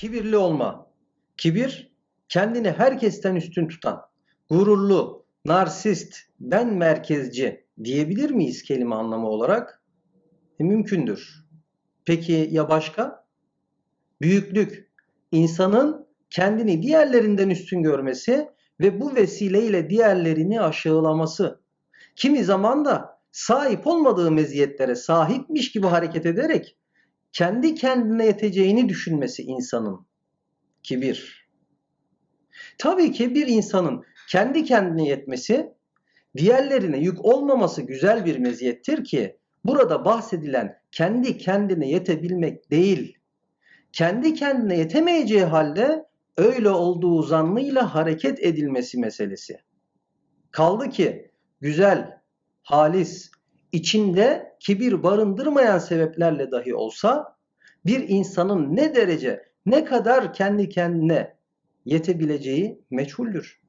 Kibirli olma. Kibir, kendini herkesten üstün tutan, gururlu, narsist, ben merkezci diyebilir miyiz kelime anlamı olarak? E, mümkündür. Peki ya başka? Büyüklük, insanın kendini diğerlerinden üstün görmesi ve bu vesileyle diğerlerini aşağılaması. Kimi zaman da sahip olmadığı meziyetlere sahipmiş gibi hareket ederek kendi kendine yeteceğini düşünmesi insanın. Kibir. Tabii ki bir insanın kendi kendine yetmesi, diğerlerine yük olmaması güzel bir meziyettir ki burada bahsedilen kendi kendine yetebilmek değil, kendi kendine yetemeyeceği halde öyle olduğu zannıyla hareket edilmesi meselesi. Kaldı ki güzel, halis, içinde kibir barındırmayan sebeplerle dahi olsa bir insanın ne derece, ne kadar kendi kendine yetebileceği meçhuldür.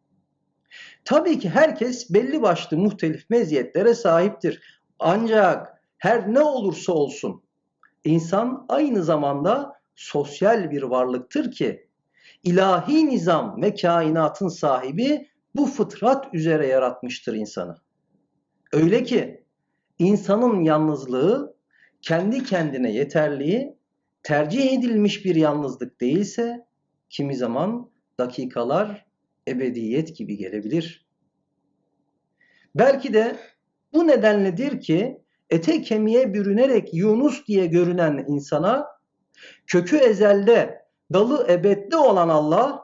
Tabii ki herkes belli başlı muhtelif meziyetlere sahiptir. Ancak her ne olursa olsun insan aynı zamanda sosyal bir varlıktır ki ilahi nizam ve kainatın sahibi bu fıtrat üzere yaratmıştır insanı. Öyle ki insanın yalnızlığı kendi kendine yeterliği tercih edilmiş bir yalnızlık değilse kimi zaman dakikalar ebediyet gibi gelebilir. Belki de bu nedenledir ki ete kemiğe bürünerek Yunus diye görünen insana kökü ezelde, dalı ebedde olan Allah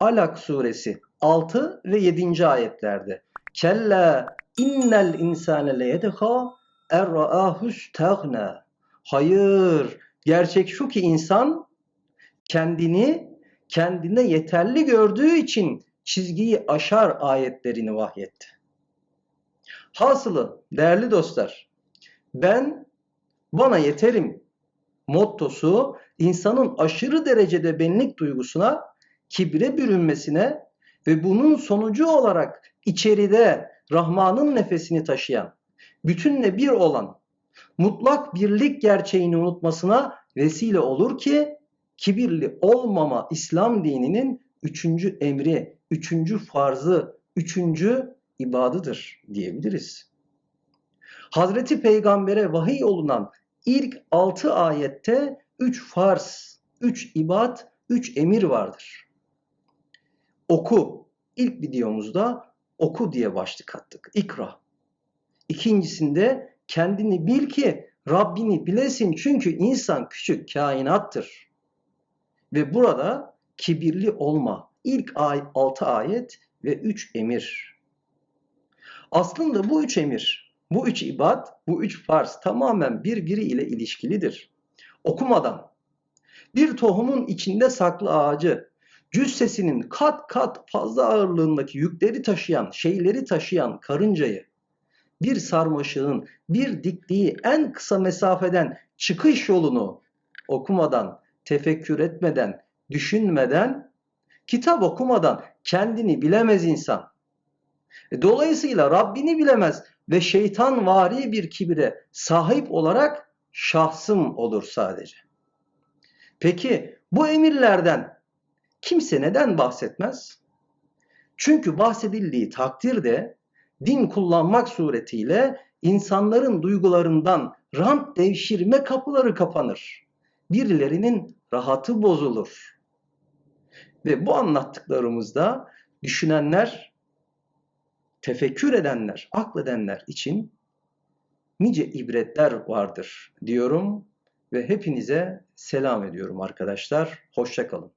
Alak suresi 6 ve 7. ayetlerde Kella innel insane leyedha erraahu stagna Hayır, gerçek şu ki insan kendini kendine yeterli gördüğü için çizgiyi aşar ayetlerini vahyetti. Hasılı değerli dostlar, ben bana yeterim mottosu insanın aşırı derecede benlik duygusuna, kibre bürünmesine ve bunun sonucu olarak içeride Rahman'ın nefesini taşıyan, bütünle bir olan, mutlak birlik gerçeğini unutmasına vesile olur ki kibirli olmama İslam dininin üçüncü emri, üçüncü farzı, üçüncü ibadıdır diyebiliriz. Hazreti Peygamber'e vahiy olunan ilk altı ayette üç farz, üç ibad, üç emir vardır. Oku. İlk videomuzda oku diye başlık attık. İkra. İkincisinde kendini bil ki Rabbini bilesin çünkü insan küçük kainattır. Ve burada kibirli olma. İlk ay, 6 ayet ve 3 emir. Aslında bu üç emir, bu üç ibad, bu üç farz tamamen birbiriyle ilişkilidir. Okumadan bir tohumun içinde saklı ağacı, cüssesinin kat kat fazla ağırlığındaki yükleri taşıyan, şeyleri taşıyan karıncayı, bir sarmaşığın bir diktiği en kısa mesafeden çıkış yolunu okumadan, tefekkür etmeden, düşünmeden, kitap okumadan kendini bilemez insan. E, dolayısıyla Rabbini bilemez ve şeytan vari bir kibire sahip olarak şahsım olur sadece. Peki bu emirlerden kimse neden bahsetmez? Çünkü bahsedildiği takdirde din kullanmak suretiyle insanların duygularından rant devşirme kapıları kapanır. Birilerinin rahatı bozulur. Ve bu anlattıklarımızda düşünenler, tefekkür edenler, akledenler için nice ibretler vardır diyorum ve hepinize selam ediyorum arkadaşlar. Hoşçakalın.